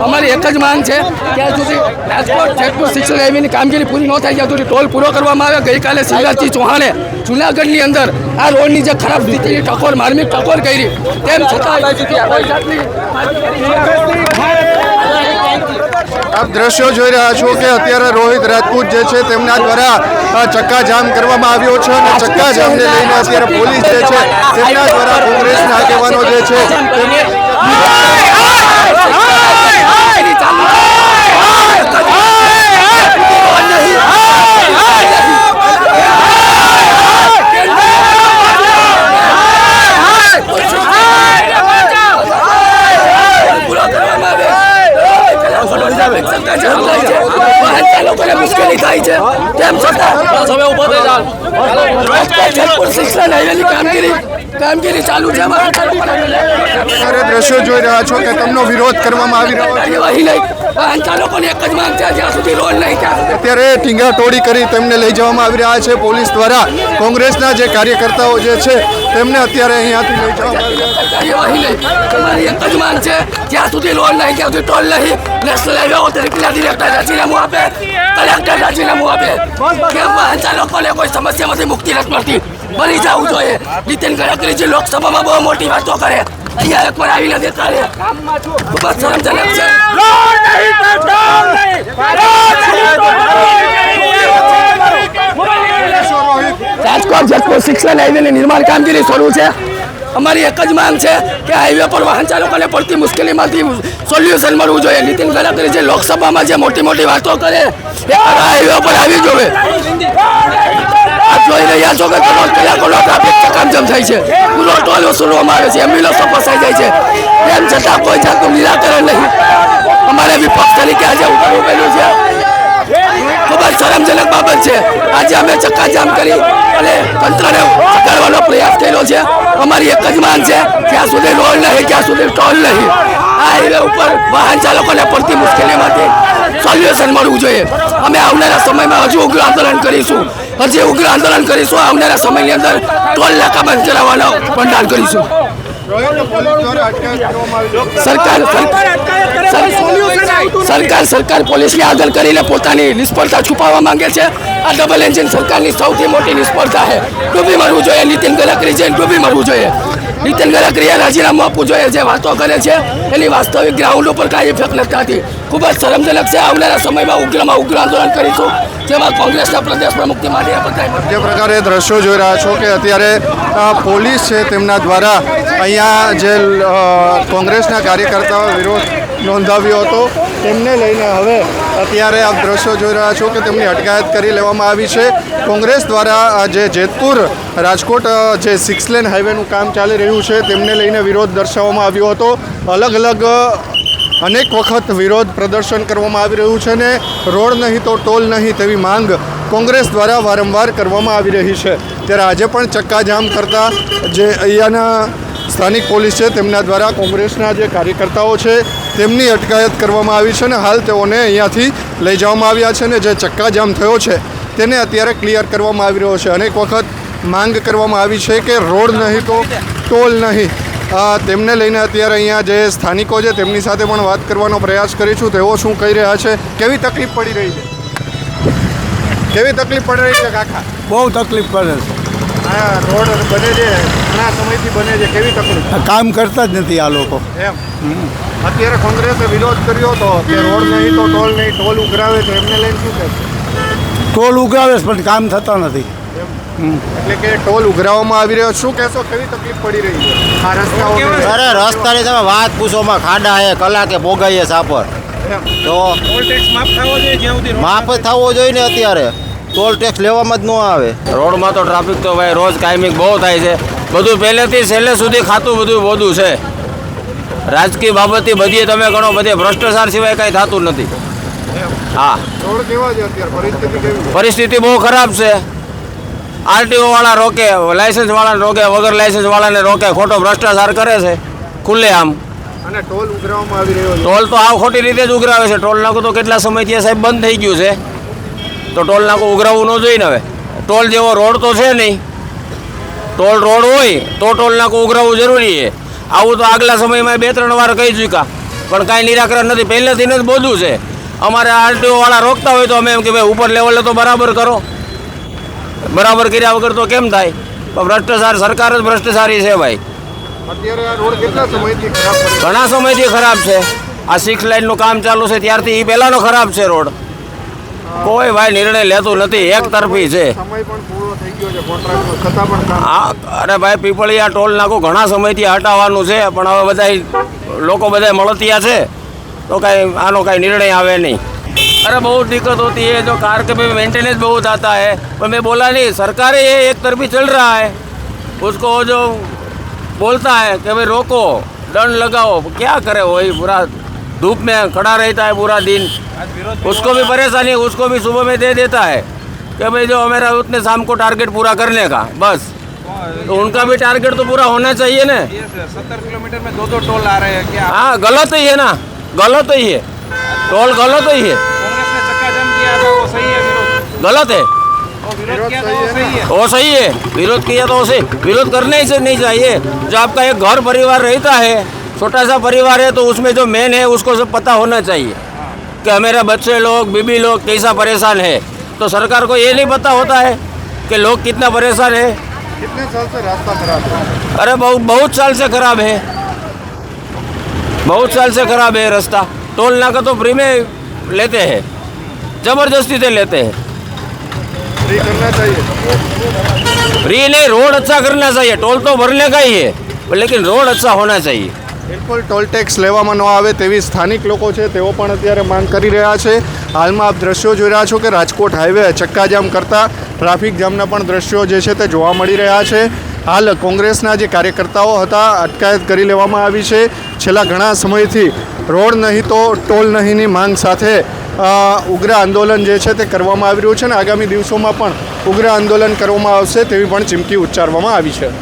અમારી એક જ માંગ છે ત્યાં સુધી રાજકોટ જેટલું શિક્ષણ હાઈવેની કામગીરી પૂરી ન થાય ત્યાં સુધી ટોલ પૂરો કરવામાં આવે. ગઈકાલે શિવરાજસિંહ ચૌહાણે જુનાગઢની અંદર આ રોડની જે ખરાબ સ્થિતિની ટકોર માર્મિક ટકોર કરી તેમ છતાં આપ દ્રશ્યો જોઈ રહ્યા છો કે અત્યારે રોહિત રાજપૂત જે છે તેમના દ્વારા ચક્કાજામ કરવામાં આવ્યો છે અને ચક્કાજામને લઈને અત્યારે પોલીસ જે છે તેમના દ્વારા કોંગ્રેસના આગેવાનો જે છે તેમને લોકોને મુશ્કેલી થાય છે તેમ છતાં હવે ઊભો થઈ જાઓ જેતપુર શિક્ષણ હાઈવેની કામગીરી કામગીરી ચાલુ છે અમારા દ્રશ્યો જોઈ રહ્યા છો કે તેમનો વિરોધ કરવામાં આવી રહ્યો છે. કાર્યવાહી નહીં. વાહન ચાલકોની એક જ માંગ છે જ્યાં સુધી રોડ નહીં ત્યાં અત્યારે ટીંગા ટોળી કરી તેમને લઈ જવામાં આવી રહ્યા છે પોલીસ દ્વારા. કોંગ્રેસના જે કાર્યકર્તાઓ જે છે તેમને અત્યારે અહીંયાથી લઈ જવામાં એક જ માંગ છે જ્યાં સુધી રોડ નહીં ત્યાં સુધી ટોલ નહીં. નેશનલ હાઈવે ઓથોરિટીના ડિરેક્ટર રાજીનામું આપે. કલેક્ટર રાજીનામું આપે. કેમ વાહન ચાલકોને કોઈ સમસ્યામાંથી મુક્તિ નથી મળતી? બની જવું જોઈએ. નીતિન ગડકરીજી લોકસભામાં બહુ મોટી વાતો કરે. અહીંયા એક પણ આવીને દેતા રહે. ખૂબ જ શરમજનક છે. રાજકોટ જેતપુર શિક્ષણ હાઈવેની નિર્માણ કામગીરી શરૂ છે. અમારી એક જ માંગ છે કે હાઈવે પર વાહન ચાલકોને પડતી મુશ્કેલીમાંથી સોલ્યુશન મળવું જોઈએ. નીતિન ગડકરી જે લોકસભામાં જે મોટી મોટી વાતો કરે, એ હાઈવે પર આવી જોવે. આપ જોઈ રહ્યા છો કે કરોડ કલાકોનો ટ્રાફિક ચકામજામ થાય છે. પૂરો ટોલ વસૂલવામાં આવે છે એમ્બ્યુલન્સો ફસાઈ જાય છે. તેમ છતાં કોઈ જાતનું નિરાકરણ નહીં. અમારે વિપક્ષ તરીકે આજે ઉભરવું પડ્યું છે. ખૂબ જ શરમજનક બાબત છે. આજે અમે ચક્કાજામ કરી અને તંત્રને ચકાડવાનો પ્રયાસ કર્યો છે. અમારી એક જ માન છે ક્યાં સુધી રોડ નહીં, ત્યાં સુધી ટોલ નહીં. આ હાઈવે ઉપર વાહન ચાલકોને પડતી મુશ્કેલીમાંથી સોલ્યુશન મળવું જોઈએ. અમે આવનારા સમયમાં હજુ ઉગ્ર આંદોલન કરીશું. હજી ઉગ્ર આંદોલન કરીશું, આવનારા સમયની અંદર ટોલ નાકા બંધ કરાવવાનો બંધાણ કરીશું. સરકાર સરકાર સરકાર સરકાર પોલીસને આગળ કરીને પોતાની નિષ્ફળતા છુપાવવા માંગે છે. આ ડબલ એન્જિન સરકારની સૌથી મોટી નિષ્ફળતા છે. ડૂબી મરવું જોઈએ નીતિન ગડકરી જઈને ડૂબી મરવું જોઈએ. નીતિન ગડકરીએ રાજીનામું આપવું જોઈએ જે વાતો કરે છે, એની વાસ્તવિક ગ્રાઉન્ડ ઉપર કાંઈ ઇફેક્ટ નથી થતી. ખૂબ જ શરમજનક છે આવનારા સમયમાં ઉગ્રમાં ઉગ્ર આંદોલન કરીશું, જેમાં કોંગ્રેસના પ્રદેશ પ્રમુખથી માટે બધા જે પ્રકારે દ્રશ્યો જોઈ રહ્યા છો કે અત્યારે પોલીસ છે તેમના દ્વારા અહીંયા જે કોંગ્રેસના કાર્યકર્તાઓ વિરોધ નોંધાવ્યો હતો. તેમને લઈને હવે અત્યારે આપ દ્રશ્યો જોઈ રહ્યા છો કે તેમની અટકાયત કરી લેવામાં આવી છે. કોંગ્રેસ દ્વારા જે જેતપુર રાજકોટ જે સિક્સ લેન હાઈવેનું કામ ચાલી રહ્યું છે, તેમને લઈને વિરોધ દર્શાવવામાં આવ્યો હતો. અલગ અલગ અનેક વખત વિરોધ પ્રદર્શન કરવામાં આવી રહ્યું છે ને રોડ નહીં તો ટોલ નહીં તેવી માંગ કોંગ્રેસ દ્વારા વારંવાર કરવામાં આવી રહી છે. ત્યારે આજે પણ ચક્કાજામ કરતા જે અહીંયાના સ્થાનિક પોલીસ છે, તેમના દ્વારા કોંગ્રેસના જે કાર્યકર્તાઓ છે, તેમની અટકાયત કરવામાં આવી છે ને હાલ તેઓને અહીંયાથી લઈ જવામાં આવ્યા છે ને જે ચક્કાજામ થયો છે, તેને અત્યારે ક્લિયર કરવામાં આવી રહ્યો છે. અનેક વખત માંગ કરવામાં આવી છે કે રોડ નહીં તો ટોલ નહીં. તેમને લઈને અત્યારે અહીંયા જે સ્થાનિકો છે, તેમની સાથે પણ વાત કરવાનો પ્રયાસ કરીશું. તેઓ શું કહી રહ્યા છે? કેવી તકલીફ પડી રહી છે? કેવી તકલીફ પડી રહી છે, કાકા? બહુ તકલીફ પડે હા રોડ બને છે ઘણા સમયથી બને છે કેવી તકલીફ? કામ કરતા જ નથી આ લોકો. એમ? અત્યારે કોંગ્રેસે વિરોધ કર્યો હતો કે રોડ નહીં તો ટોલ નહીં ટોલ ઉઘરાવે છે એમને લઈને શું કહેશે ટોલ ઉઘરાવે છે પણ કામ થતા નથી. એટલે કે ટોલ ઉઘરાવવામાં આવી રહ્યો શું કહેશો કેવી તકલીફ પડી રહી છે? આ રસ્તાઓ અરે રસ્તાની તમે વાત પૂછોમાં ખાડા હે કલાકે ભોગાઈએ સાપર. તો માફ જ થવો જોઈએ ને અત્યારે. ટોલ ટેક્સ લેવામાં જ ન આવે. રોડમાં તો ટ્રાફિક તો ભાઈ રોજ કાયમિક બહુ થાય છે. બધું પહેલેથી છેલ્લે સુધી ખાતું બધું બધું છે. રાજકીય બાબતથી બધી તમે ગણો બધે ભ્રષ્ટાચાર સિવાય કાંઈ થતું નથી. હા. પરિસ્થિતિ બહુ ખરાબ છે. આરટીઓ વાળા રોકે લાયસન્સ વાળાને રોકે વગર લાયસન્સ વાળાને રોકે ખોટો ભ્રષ્ટાચાર કરે છે. ખુલ્લે આમ. અને ટોલ ઉઘરાવવામાં આવી રહ્યો ટોલ તો આ ખોટી રીતે જ ઉઘરાવે છે. ટોલ નાકું તો કેટલા સમયથી સાહેબ બંધ થઈ ગયું છે. તો ટોલ નાકો ઉઘરાવવું ન જોઈએ ને હવે. ટોલ જેવો રોડ તો છે નહીં. ટોલ રોડ હોય તો ટોલ નાકો ઉઘરાવવું જરૂરી છે. આવું તો આગલા સમયમાં બે ત્રણ વાર કહી ચૂક્યા. પણ કાંઈ નિરાકરણ નથી. પહેલેથી જ બોધું છે. અમારે આરટીઓવાળા રોકતા હોય તો અમે એમ કે ભાઈ ઉપર લેવલે તો બરાબર કરો. બરાબર કર્યા વગર તો કેમ થાય? પણ ભ્રષ્ટાચાર સરકાર જ ભ્રષ્ટાચારી છે ભાઈ. ઘણા સમયથી ખરાબ છે. આ સિક્સ લાઇનનું કામ ચાલુ છે ત્યારથી એ પહેલાંનો ખરાબ છે રોડ. કોઈ ભાઈ નિર્ણય લેતું નથી એક તરફી છે સમય પણ પૂરો થઈ ગયો છે કોન્ટ્રાક્ટનો છતાં પણ કામ આ અરે ભાઈ પીપળિયા ટોલ નાકું ઘણા સમયથી હટાવવાનું છે પણ હવે બધા લોકો બધા મળતિયા છે તો કાંઈ આનો કાંઈ નિર્ણય આવે નહીં अरे बहुत दिक्कत होती है जो कार के भी मेंटेनेंस बहुत आता है पर मैं बोला नहीं सरकार ये एक तरफी चल रहा है उसको वो जो बोलता है कि भाई रोको दंड लगाओ क्या करे वही पूरा धूप में खड़ा रहता है पूरा दिन। उसको भी परेशानी उसको भी सुबह में दे देता है कि भाई जो हमारा उतने शाम को टारगेट पूरा करने का बस। तो उनका भी टारगेट तो पूरा होना चाहिए ना। सत्तर किलोमीटर में दो दो टोल आ रहे हैं क्या? हाँ गलत ही है ना गलत ही है। टोल गलत ही है। है गलत है। है। वो सही है। विरोध किया तो उसे विरोध करने ही से नहीं चाहिए। जो आपका एक घर परिवार रहता है छोटा सा परिवार है तो उसमें जो मेन है उसको सब पता होना चाहिए। कि हमारे बच्चे लोग बीबी लोग कैसा परेशान है। तो सरकार को ये नहीं पता होता है कि लोग कितना परेशान है। कितने साल से रास्ता खराब है? अरे बहुत बहुत साल से खराब है। बहुत साल से खराब है रास्ता। टोल नाका तो फ्री में लेते हैं। ज़बरदस्ती से लेते हैं। फ्री करना चाहिए। फ्री नहीं रोड अच्छा करना चाहिए। टोल तो भरने का ही है। लेकिन रोड अच्छा होना चाहिए। બિલકુલ ટોલ ટેક્સ લેવામાં ન આવે તેવી સ્થાનિક લોકો છે, તેઓ પણ અત્યારે માંગ કરી રહ્યા છે. હાલમાં આપ દ્રશ્યો જોઈ રહ્યા છો કે રાજકોટ હાઈવે ચક્કાજામ કરતા ટ્રાફિક જામના પણ દ્રશ્યો જે છે તે જોવા મળી રહ્યા છે. હાલ કોંગ્રેસના જે કાર્યકર્તાઓ હતા, અટકાયત કરી લેવામાં આવી છે. છેલ્લા ઘણા સમયથી રોડ નહીં તો ટોલ નહીંની માંગ સાથે ઉગ્ર આંદોલન જે છે તે કરવામાં આવી રહ્યું છે અને આગામી દિવસોમાં પણ ઉગ્ર આંદોલન કરવામાં આવશે તેવી પણ ચીમકી ઉચ્ચારવામાં આવી છે.